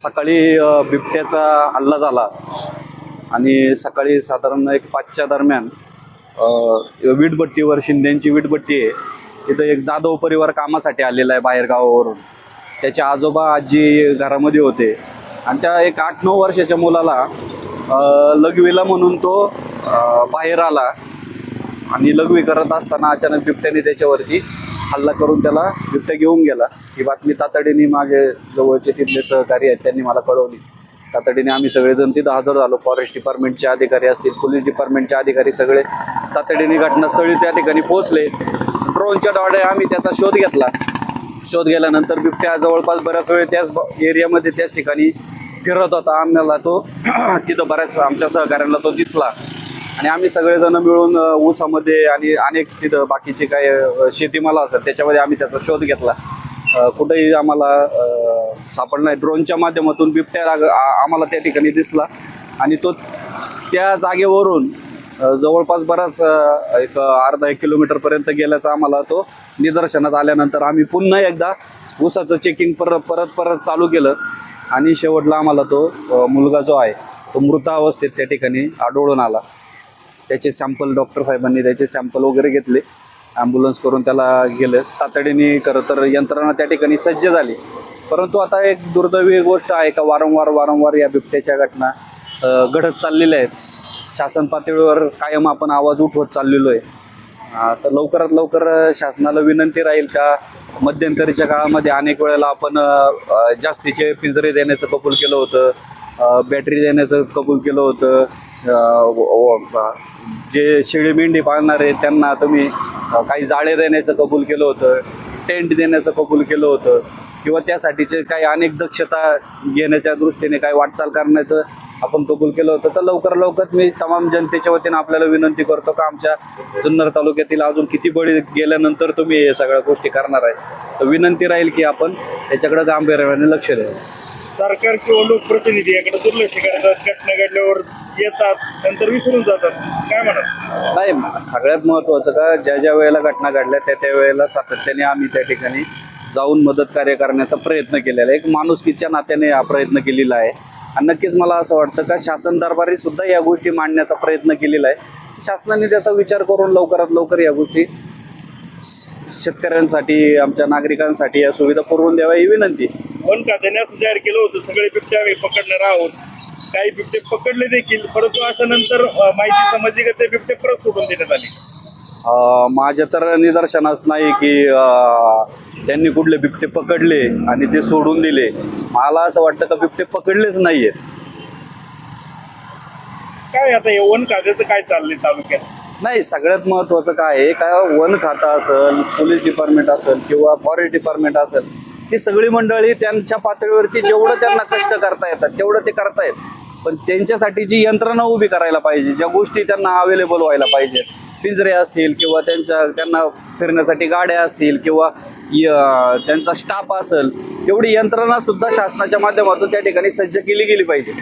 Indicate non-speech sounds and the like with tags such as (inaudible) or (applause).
सकाळी बिबट्याचा हल्ला झाला. आणि सकाळी साधारण एक पाचच्या दरम्यान वीटभट्टीवर शिंदेची वीटभट्टी आहे. तिथं एक जाधव परिवार कामासाठी आलेला आहे बाहेर गावावरून त्याचे आजोबा आजी घरामध्ये होते. आणि त्या एक आठ नऊ वर्षाच्या मुलाला लघवीला म्हणून तो बाहेर आला. आणि लघवी करत असताना अचानक बिबट्याने त्याच्यावरती हल्ला करून त्याला बिबट्या घेऊन गेला. ही बातमी तातडीने मागे जवळचे तिथले सहकारी आहेत त्यांनी मला कळवली. तातडीने आम्ही सगळेजण तिथं हजर झालो. फॉरेस्ट डिपार्टमेंटचे अधिकारी असतील पोलीस डिपार्टमेंटचे अधिकारी सगळे तातडीने घटनास्थळी त्या ठिकाणी पोहोचले. ड्रोनच्या डॉडे आम्ही त्याचा शोध घेतला. शोध गेल्यानंतर बिबट्या जवळपास बऱ्याच वेळ त्याच ब- एरियामध्ये त्याच ठिकाणी फिरत होता. आम्हाला तो (clears throat) तिथं बऱ्याच आमच्या सहकाऱ्यांना तो दिसला. आणि आम्ही सगळेजण मिळून ऊसामध्ये आणि अनेक तिथं बाकीचे काय शेतीमाल शेतीमाला असतात त्याच्यामध्ये आम्ही त्याचा शोध घेतला. कुठेही आम्हाला सापडणार सापडला नाही. ड्रोनच्या माध्यमातून बिबट्या आम्हाला त्या ठिकाणी दिसला. आणि तो त्या जागेवरून जवळपास बराच एक अर्धा एक किलोमीटरपर्यंत गेल्याचा आम्हाला तो निदर्शनात आल्यानंतर आम्ही पुन्हा एकदा ऊसाचं चेकिंग परत परत परत चालू केलं. आणि शेवटला आम्हाला तो मुलगा जो आहे तो मृतावस्थेत त्या ठिकाणी आढळून आला. त्याचे सॅम्पल डॉक्टर साहेबांनी त्याचे सॅम्पल वगैरे घेतले. ॲम्ब्युलन्स करून त्याला गेलं. तातडीने खरं तर यंत्रणा त्या ठिकाणी सज्ज झाली. परंतु आता एक दुर्दैवी गोष्ट आहे का? वारंवार वारंवार या बिबट्याच्या घटना घडत चाललेल्या आहेत. शासन पातळीवर कायम आपण आवाज उठवत चाललेलो आहे. तर लवकरात लवकर शासनाला विनंती राहील का? मध्यंतरीच्या काळामध्ये अनेक वेळेला आपण जास्तीचे पिंजरे देण्याचं कबूल केलं होतं. बॅटरी देण्याचं कबूल केलं होतं. जे शेळी मेंढी पाळणारे त्यांना तुम्ही काही जाळे देण्याचं कबूल केलं होतं टेंट देण्याचं कबूल केलं होतं किंवा त्यासाठीचे काही अनेक दक्षता घेण्याच्या दृष्टीने काही वाटचाल करण्याचं आपण कबूल केलं होतं तर लवकर लवकर मी तमाम जनतेच्या वतीनं आपल्याला विनंती करतो का आमच्या जुन्नर तालुक्यातील अजून किती बळी गेल्यानंतर तुम्ही हे सगळ्या गोष्टी करणार आहे. तर विनंती राहील की आपण याच्याकडे गांभीर्याने लक्ष द्यावं. सरकार किंवा लोकप्रतिनिधी याकडे दुर्लक्ष करतात घटना घडल्यावर येतात नंतर विसरून जातात. काय म्हणत नाही सगळ्यात महत्त्वाचं का ज्या ज्या वेळेला घटना घडल्या त्या त्या वेळेला सातत्याने आम्ही त्या ठिकाणी जाऊन मदत कार्य करण्याचा प्रयत्न केलेला आहे. एक माणुसकीच्या नात्याने हा प्रयत्न केलेला आहे. आणि नक्कीच मला असं वाटतं का शासन दरबारी सुद्धा या गोष्टी मांडण्याचा प्रयत्न केलेला आहे. शासनाने त्याचा विचार करून लवकरात लवकर या गोष्टी शेतकऱ्यांसाठी आमच्या नागरिकांसाठी या सुविधा पुरवून द्याव्या ही विनंती. वन खात्याने असं जाहीर केलं होतं सगळे बिबटे आम्ही पकडणार आहोत. काही बिबटे पकडले देखील परंतु असं नंतर अं, माहिती समजली का ते बिबटे परत सोडून देण्यात आले. अं, माझ्या तर निदर्शनास नाही की अं, त्यांनी कुठले बिबटे पकडले आणि ते सोडून दिले. मला असं वाटतं का बिबटे पकडलेच नाहीये काय आता हे वन खात्याचं काय चाललंय तालुक्यात? नाही सगळ्यात महत्त्वाचं काय आहे का वन खातं असेल पोलीस डिपार्टमेंट असेल किंवा फॉरेस्ट डिपार्टमेंट असेल ती सगळी मंडळी त्यांच्या पातळीवरती जेवढं त्यांना कष्ट करता येतात तेवढं ते करतायत पण त्यांच्यासाठी जी यंत्रणा उभी करायला पाहिजे ज्या गोष्टी त्यांना अवेलेबल व्हायला पाहिजेत पिंजरे असतील किंवा त्यांच्या त्यांना फिरण्यासाठी गाड्या असतील किंवा य- त्यांचा स्टाफ असेल तेवढी यंत्रणा सुद्धा शासनाच्या माध्यमातून त्या ठिकाणी सज्ज केली गेली पाहिजे.